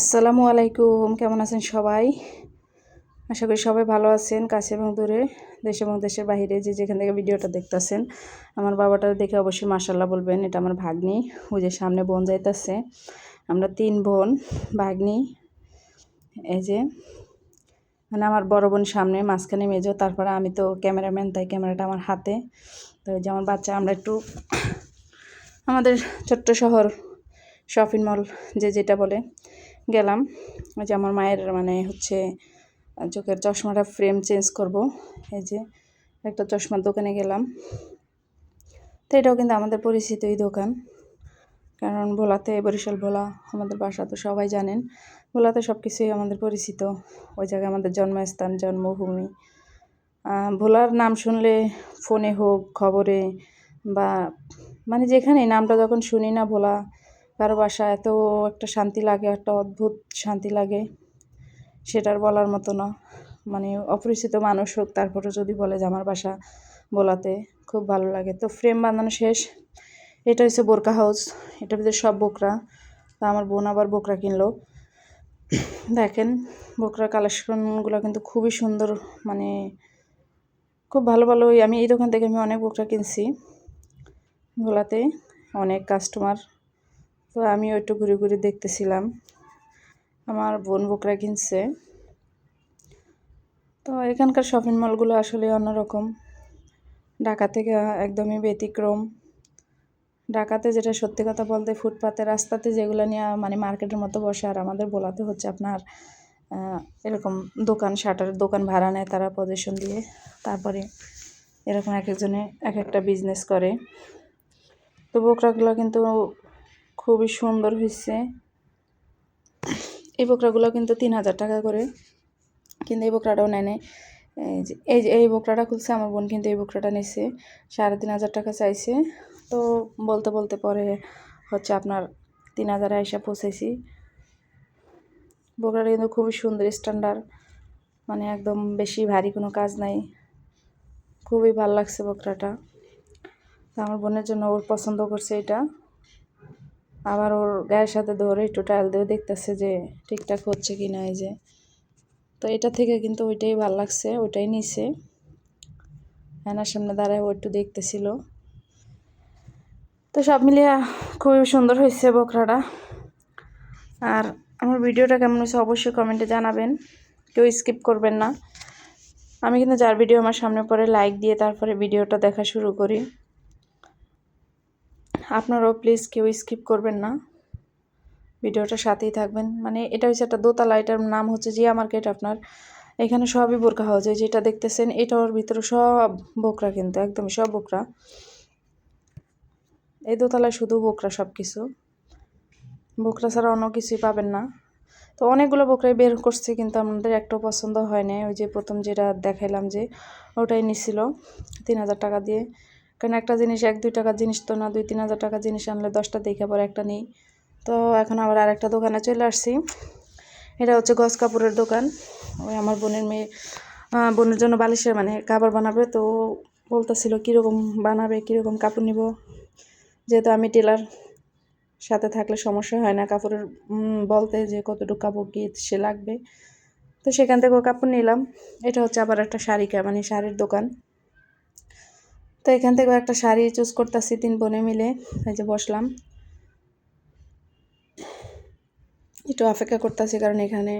আসসালামু আলাইকুম, কেমন আছেন সবাই? আশা করি সবাই ভালো আছেন, কাছে এবং দূরে, দেশ এবং দেশের বাইরে যে যেখান থেকে ভিডিওটা দেখতেছেন। আমার বাবাটা দেখে অবশ্যই মাসাল্লাহ বলবেন, এটা আমার ভাগ্নি, ওই যে সামনে বোন যাইতেছে। আমরা তিন বোন, ভাগ্নি, এই যে মানে আমার বড় বোন সামনে, মাঝখানে মেজো, তারপরে আমি তো ক্যামেরাম্যান, তাই ক্যামেরাটা আমার হাতে। তো যে আমার বাচ্চা, আমরা একটু আমাদের ছোট্ট শহর, শপিং মল, যে যেটা বলে। গেলাম। ওই যে আমার মায়ের মানে হচ্ছে চোখের চশমাটা ফ্রেম চেঞ্জ করব। এই যে একটা চশমার দোকানে গেলাম। তো এটাও কিন্তু আমাদের পরিচিত এই দোকান। কারণ ভোলাতে বরিশাল ভোলা আমাদের বাসা তো সবাই জানেন। ভোলাতে সব কিছুই আমাদের পরিচিত। ওই জায়গায় আমাদের জন্মস্থান, জন্মভূমি। ভোলার নাম শুনলে ফোনে হোক, খবরে বা মানে যেখানে নামটা যখন শুনি না ভোলা কারও বাসা এত একটা শান্তি লাগে, একটা অদ্ভুত শান্তি লাগে, সেটার বলার মতো না। মানে অপরিচিত মানুষ হোক তারপরে যদি বলে যে আমার বাসা বলাতে খুব ভালো লাগে। তো ফ্রেম বাঁধানো শেষ। এটা হচ্ছে বোরকা হাউস এটার ভিতরে সব বোকরা। তা আমার বোন আবার বোকরা কিনলো। দেখেন বোকরা কালেকশনগুলো কিন্তু খুবই সুন্দর মানে খুব ভালো ভালো আমি এই দোকান থেকে আমি অনেক বোকরা কিনছি। ভোলাতে অনেক কাস্টমার তো আমি একটু ঘুরে ঘুরে দেখতেছিলাম। আমার বোন বোকরা কিনছে। তো এখানকার শপিং মলগুলো আসলে অন্যরকম। ঢাকা থেকে একদমই ব্যতিক্রম। ঢাকাতে যেটা সত্যি কথা বলতে ফুটপাতে, রাস্তাতে যেগুলো নিয়ে মানে মার্কেটের মতো বসে, আর আমাদের বলাতে হচ্ছে আপনার এরকম দোকান শাটারের দোকান ভাড়া নেয় তারা পজিশন দিয়ে। তারপরে এরকম এক একজনে এক একটা বিজনেস করে। তো বোকরাগুলো কিন্তু খুবই সুন্দর হয়েছে এই বকরাগুলো কিন্তু তিন হাজার টাকা করে। কিন্তু এই বকরাটাও নেয় এই যে, এই বকরাটা খুলছে, আমার বোন কিন্তু এই বকরাটা নিছে। সাড়ে তিন হাজার টাকা চাইছে। তো বলতে বলতে পরে হচ্ছে আপনার তিন হাজারে আইসা পৌঁছেছি বকরাটা কিন্তু খুবই সুন্দর স্ট্যান্ডার্ড মানে একদম বেশি ভারী কোনো কাজ নাই। খুবই ভালো লাগছে বকরাটা। আমার বোনের জন্য ওর পছন্দ করছে এটা। আবার ওর গায়ের সাথে ধরে একটু টাইল দিয়ে দেখতেছে যে ঠিকঠাক হচ্ছে কি না এই যে। তো এটা থেকে কিন্তু ওইটাই ভালো লাগছে, ওইটাই নিছে। হ্যানার সামনে দাঁড়ায় ও একটু দেখতেছিল। তো সব মিলিয়ে খুবই সুন্দর হয়েছে বকরাটা। আর আমার ভিডিওটা কেমন হয়েছে অবশ্যই কমেন্টে জানাবেন। কেউ স্কিপ করবেন না। আমি কিন্তু যার ভিডিও আমার সামনে পরে লাইক দিয়ে তারপরে ভিডিওটা দেখা শুরু করি। আপনারাও প্লিজ কেউ স্কিপ করবেন না। ভিডিওটার সাথেই থাকবেন। মানে এটা হচ্ছে একটা দোতলা, এটার নাম হচ্ছে জিয়া মার্কেট আপনার। এখানে সবই বোরকা হাউস যেটা দেখতেছেন, এটার ভিতরে সব বোকরা কিন্তু, একদমই সব বোকরা। এই দোতলায় শুধু বোকরা সব কিছু বোকরা ছাড়া অন্য কিছুই পাবেন না। তো অনেকগুলো বোকরাই বের করছে, কিন্তু আমাদের একটাও পছন্দ হয় ওই যে প্রথম যেটা দেখাইলাম যে, ওটাই নিছিল তিন হাজার টাকা দিয়ে। কারণ একটা জিনিস, এক, দুই টাকার জিনিস তো না, দুই, তিন হাজার টাকার জিনিস আনলে দশটা দেখে পরে একটা নেই। তো এখন আবার আরেকটা দোকানে চলে আসছি। এটা হচ্ছে গস কাপড়ের দোকান। ওই আমার বোনের মেয়ে বোনের জন্য বালিশের মানে কাপড় বানাবে। তো বলতেছিল, কীরকম বানাবে, কীরকম কাপড় নিব? যেহেতু আমি টেলার, সাথে থাকলে সমস্যা হয় না। কাপড়ের বলতে যে কতটুকু কাপড় কি সে লাগবে। তো সেখান থেকে কাপড় নিলাম। এটা হচ্ছে আবার একটা শাড়ি মানে শাড়ির দোকান। তো এখান থেকে একটা শাড়ি চুজ করতেছি, তিন বোনে মিলে। এই যে বসলাম। একটু অপেক্ষা করতেছি কারণ এখানে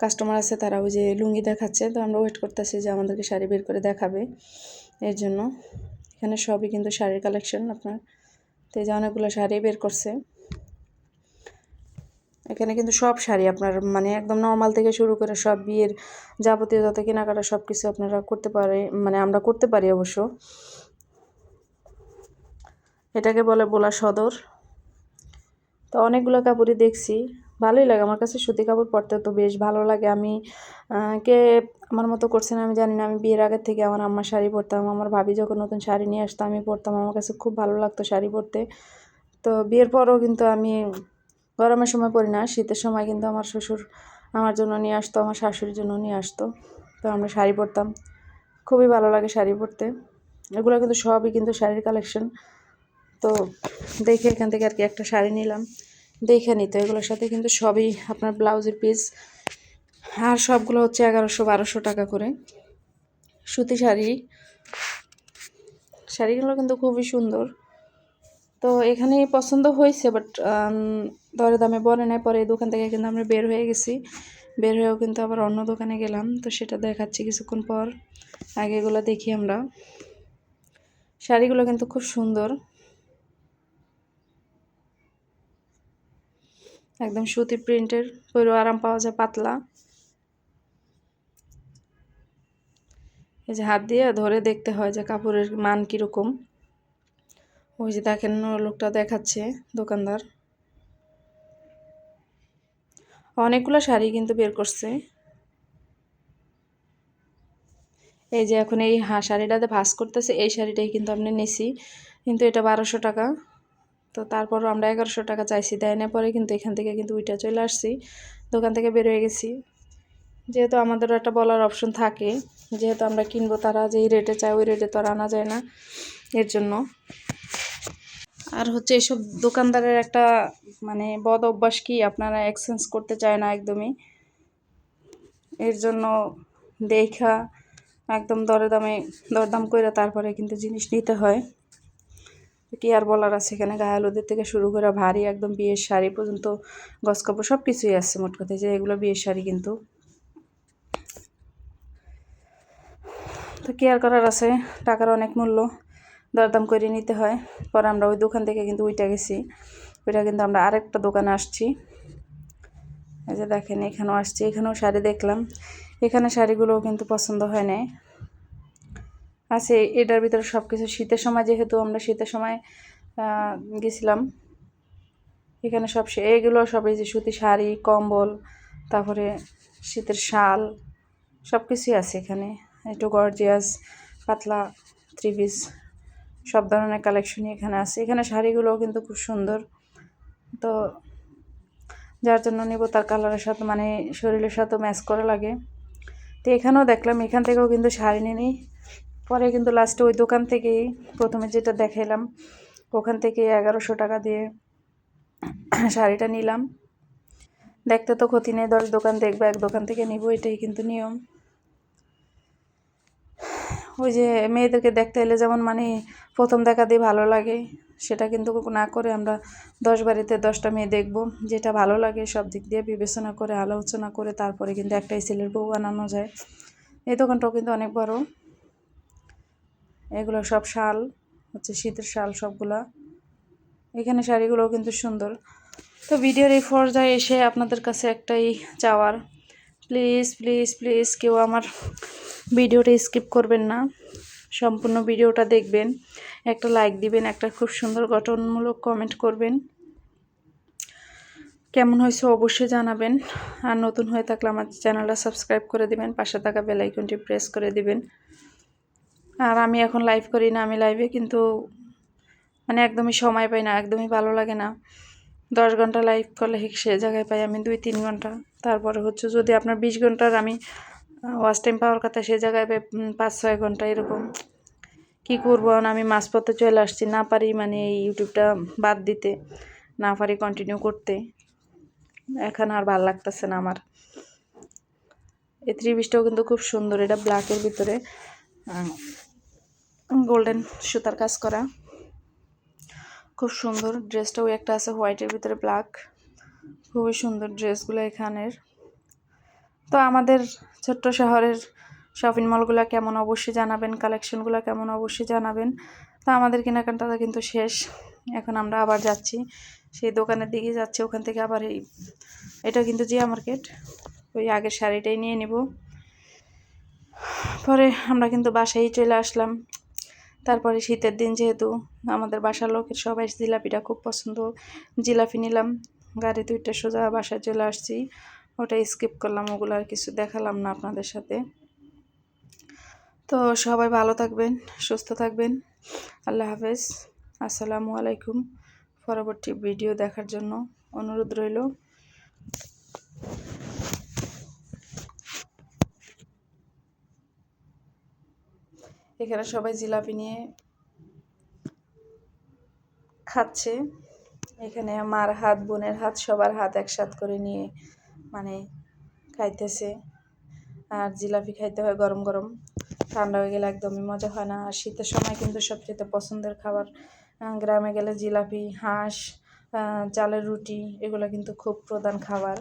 কাস্টমার আছে, তারা ওই যে লুঙ্গি দেখাচ্ছে। তো আমরা ওয়েট করতেছি যে আমাদেরকে শাড়ি বের করে দেখাবে। এর জন্য। এখানে সবই কিন্তু শাড়ির কালেকশন আপনার। তো এই যে অনেকগুলো শাড়ি বের করছে। এখানে কিন্তু সব শাড়ি আপনার মানে একদম নর্মাল থেকে শুরু করে সব বিয়ের যাবতীয় যত কেনাকাটা সব কিছু আপনারা করতে পারে মানে আমরা করতে পারি অবশ্য। এটাকে বলে বোলা সদর। তো অনেকগুলো কাপড়ই দেখছি। ভালোই লাগে, আমার কাছে সুতি কাপড় পরতে তো বেশ ভালো লাগে। আমি কে আমার মতো করছে না আমি জানি না। আমি বিয়ের আগের থেকে আমার আম্মা শাড়ি পরতাম। আমার ভাবি যখন নতুন শাড়ি নিয়ে আসতো, আমি পরতাম। আমার কাছে খুব ভালো লাগতো শাড়ি পরতে। তো বিয়ের পরও কিন্তু আমি গরমের সময় পরি না, শীতের সময় কিন্তু আমার শ্বশুর আমার জন্য নিয়ে আসতো, আমার শাশুড়ির জন্য নিয়ে আসতো। তো আমরা শাড়ি পরতাম। খুবই ভালো লাগে শাড়ি পরতে। এগুলো কিন্তু সবই কিন্তু শাড়ির কালেকশন তো দেখে এখান থেকে আর কি একটা শাড়ি নিলাম। দেখে নিতে, এগুলোর সাথে কিন্তু সবই আপনার ব্লাউজের পিস আর সবগুলো হচ্ছে এগারোশো বারোশো টাকা করে। সুতি শাড়ি। শাড়িগুলো কিন্তু খুবই সুন্দর। তো এখানেই পছন্দ হয়েছে বাট দরে দামে বলে নেয় পরে এই দোকান থেকে কিন্তু আমরা বের হয়ে গেছি। বের হয়েও কিন্তু আবার অন্য দোকানে গেলাম। তো সেটা দেখাচ্ছি কিছুক্ষণ পর। আগে এগুলো দেখি আমরা। শাড়িগুলো কিন্তু খুব সুন্দর। একদম সুতি প্রিন্টের পরেও আরাম পাওয়া যায়, পাতলা। এই যে হাত দিয়ে ধরে দেখতে হয় যে কাপড়ের মান কীরকম। ওই যে দেখেন লোকটা দেখাচ্ছে দোকানদার। অনেকগুলো শাড়ি কিন্তু বের করছে। এই যে এখন এই হা, শাড়িটাতে ভাস করতেছে, এই শাড়িটাই কিন্তু আপনি নিছি। কিন্তু এটা বারোশো টাকা। তো তারপরও আমরা এগারোশো টাকা চাইছি, দেয় না পরে কিন্তু এখান থেকে কিন্তু উইটা চলে আসছি, দোকান থেকে বের হয়ে গেছি। যেহেতু আমাদেরও একটা বলার অপশন থাকে, যেহেতু আমরা কিনবো তারা যেই রেটে চায় ওই রেটে তো আর আনা যায় না এর জন্য। আর হচ্ছে এসব দোকানদারের একটা মানে বদ অভ্যাস কি, আপনারা এক্সচেঞ্জ করতে চায় না একদমই। এর জন্য দেখা একদম দরে দামে, দরদাম করে তারপরে কিন্তু জিনিস নিতে হয়। কি আর বলার আছে? এখানে গায়ে হলুদের থেকে শুরু করে ভারী একদম বিয়ের শাড়ি পর্যন্ত গস কাপড় সব কিছুই আছে মোট কথা। যে এগুলো বিয়ের শাড়ি কিন্তু। তো কেয়ার করার আছে? টাকার অনেক মূল্য দরদাম করে নিতে হয়। পরে আমরা ওই দোকান থেকে কিন্তু ওইটা গেছি। ওইটা কিন্তু আমরা আরেকটা দোকানে আসছি। এই যে দেখেন, এখানেও আসছি, এখানেও শাড়ি দেখলাম। এখানে শাড়িগুলোও কিন্তু পছন্দ হয় নাই। আছে, এটার ভিতরে সব কিছু শীতের সময় যেহেতু আমরা শীতের সময় গেছিলাম, এখানে সব এগুলো সব এই যে সুতি শাড়ি, কম্বল, তারপরে শীতের শাল সব কিছুই আছে এখানে। একটু গর্জিয়াস পাতলা থ্রি সব ধরনের কালেকশনই এখানে আছে। এখানে শাড়িগুলোও কিন্তু খুব সুন্দর। তো যার জন্য নিব তার কালারের সাথে মানে শরীরের সাথে ম্যাচ করা লাগে। তো এখানেও দেখলাম, এখান থেকেও কিন্তু শাড়ি নিয়ে নিই পরে কিন্তু লাস্টে ওই দোকান থেকেই প্রথমে যেটা দেখাইলাম, ওখান থেকে এগারোশো টাকা দিয়ে শাড়িটা নিলাম। দেখতে তো ক্ষতি নেই, দশ দোকান দেখবে, এক দোকান থেকে নিব, এটাই কিন্তু নিয়ম। ওই যে মেয়েদেরকে দেখতে এলে যেমন মানে প্রথম দেখা দিয়ে ভালো লাগে, সেটা কিন্তু না করে আমরা দশ বাড়িতে দশটা মেয়ে দেখব, যেটা ভালো লাগে, সব দিক দিয়ে বিবেচনা করে, আলোচনা করে, তারপরে কিন্তু একটাই ছেলের বউ বানানো যায়। এই দোকানটাও কিন্তু অনেক বড়। এগুলো সব শাল, হচ্ছে শীতের শাল সবগুলা। এখানে শাড়িগুলোও কিন্তু সুন্দর। তো ভিডিওর এই পর্যায়ে এসে আপনাদের কাছে একটাই চাওয়ার প্লিজ প্লিজ প্লিজ কেউ আমার ভিডিওটা স্কিপ করবেন না। সম্পূর্ণ ভিডিওটা দেখবেন, একটা লাইক দিবেন, একটা খুব সুন্দর গঠনমূলক কমেন্ট করবেন। কেমন হয়েছে অবশ্যই জানাবেন। আর নতুন হয়ে থাকলে আমার চ্যানেলটা সাবস্ক্রাইব করে দিবেন, পাশে থাকা বেলাইকনটি প্রেস করে দিবেন। আর আমি এখন লাইভ করি না, আমি লাইভে কিন্তু মানে একদমই সময় পাই না, একদমই ভালো লাগে না। দশ ঘণ্টা লাইভ করলে সে জায়গায় পাই আমি দুই তিন ঘণ্টা। তারপরে হচ্ছে যদি আপনার বিশ ঘণ্টার আমি ওয়াচ টাইম পাওয়ার কথা, সে জায়গায় পাই পাঁচ ছয় ঘণ্টা এরকম। কি করব আমি মাঝপথে চলে আসছি, না পারি মানে এই ইউটিউবটা বাদ দিতে, না পারি কন্টিনিউ করতে। এখন আর ভালো লাগতেছে না আমার। এই ত্রিবিশটাও কিন্তু খুব সুন্দর, এটা ব্ল্যাকের ভিতরে। গোল্ডেন সুতার কাজ করা। খুব সুন্দর ড্রেসটাও একটা আছে হোয়াইটের ভিতরে ব্ল্যাক। খুবই সুন্দর ড্রেসগুলো এখানের। তো আমাদের ছোট্ট শহরের শপিং মলগুলো কেমন অবশ্যই জানাবেন, কালেকশনগুলো কেমন অবশ্যই জানাবেন। তো আমাদের কেনাকাটা কিন্তু শেষ। এখন আমরা আবার যাচ্ছি। সেই দোকানের দিকে যাচ্ছি, ওখান থেকে আবার এই, এটা কিন্তু জিয়া মার্কেট। ওই আগের শাড়িটাই নিয়ে নেব। পরে আমরা কিন্তু বাসায় চলে আসলাম। তারপরে শীতের দিন যেহেতু আমাদের বাসার লোকের সবাই জিলাপিটা খুব পছন্দ। জিলাপি নিলাম, গাড়ি দুইটা সোজা বাসায় চলে আসছি। ওটা স্কিপ করলাম, ওগুলো আর কিছু দেখালাম না আপনাদের সাথে। তো সবাই ভালো থাকবেন, সুস্থ থাকবেন। আল্লাহ হাফেজ। আসসালামু আলাইকুম। পরবর্তী ভিডিও দেখার জন্য অনুরোধ রইল। এখানে সবাই জিলাপি নিয়ে খাচ্ছে। এখানে মার হাত, বোনের হাত সবার হাত একসাথ করে নিয়ে মানে খাইতেছে। আর জিলাপি খাইতে হয় গরম গরম। ঠান্ডা হয়ে গেলে একদমই মজা হয় না। আর শীতের সময় কিন্তু সবচেয়ে পছন্দের খাবার গ্রামে গেলে জিলাপি, হাঁস চালের রুটি, এগুলো কিন্তু খুব প্রধান খাবার।